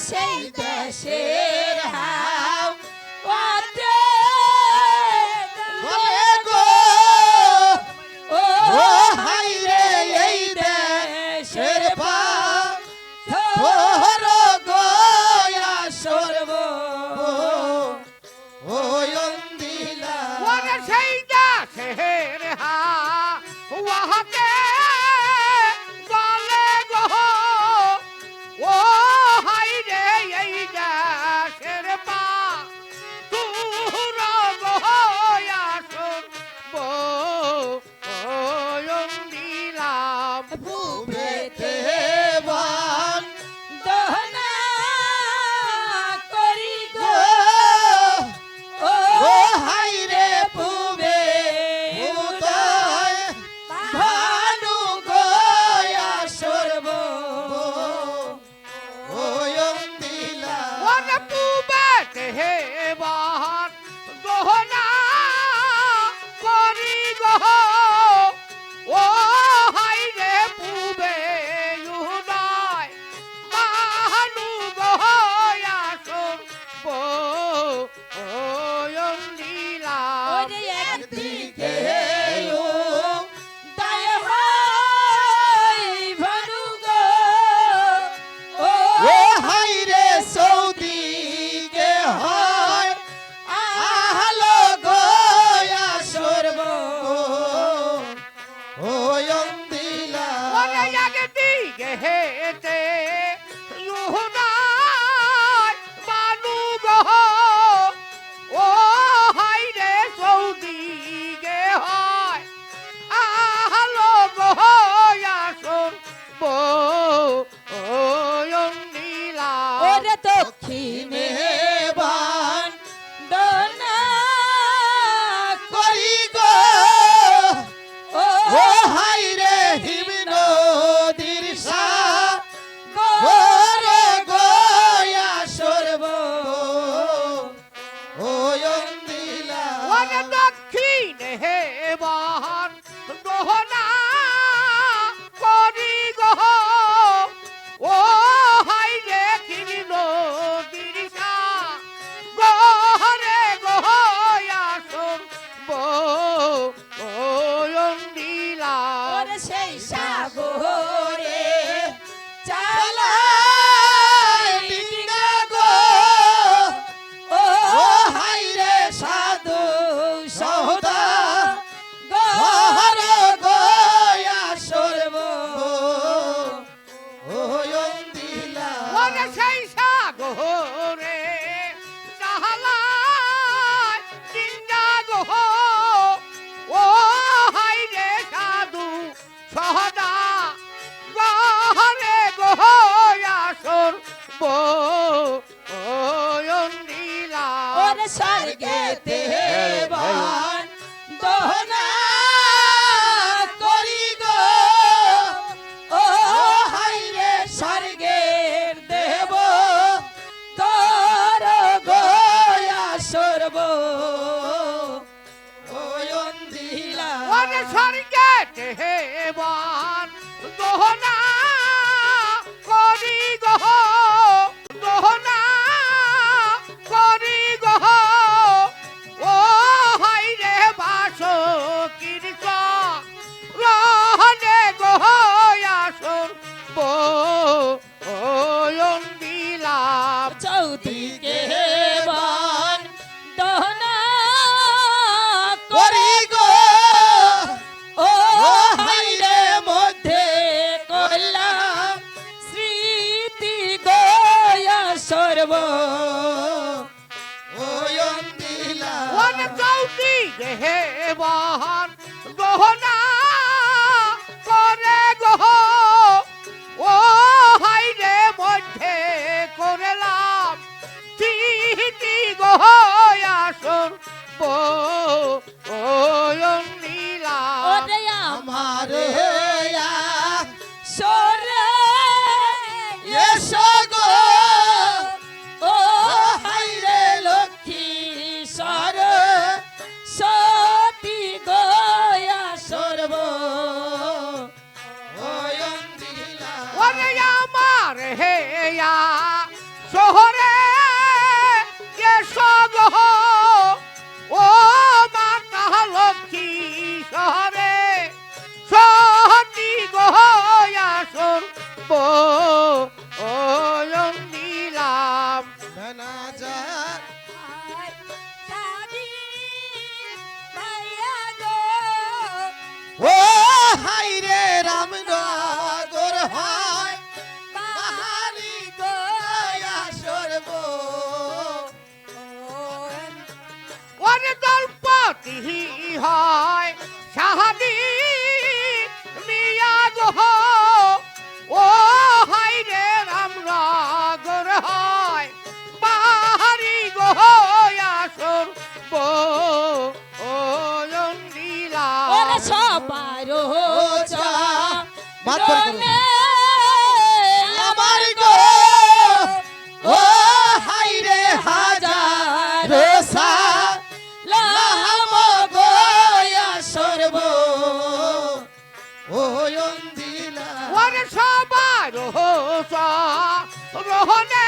সেই দেশের হাও অতে বলে গো। ও হাই রে এই দেশের পা। king to hell. সেই সাগরে জাহালা চিন্তা গহ। ও হাই রে সাধু সহদা গহরে গহ আসর বো। ওরে স্বর্গেতে বাই স্বর্গে হে বান দোহনা ওয়ন্দিলা ওয়ান চৌকি। দেহে গহনা hey, yeah. Rocky, he সবার রহনে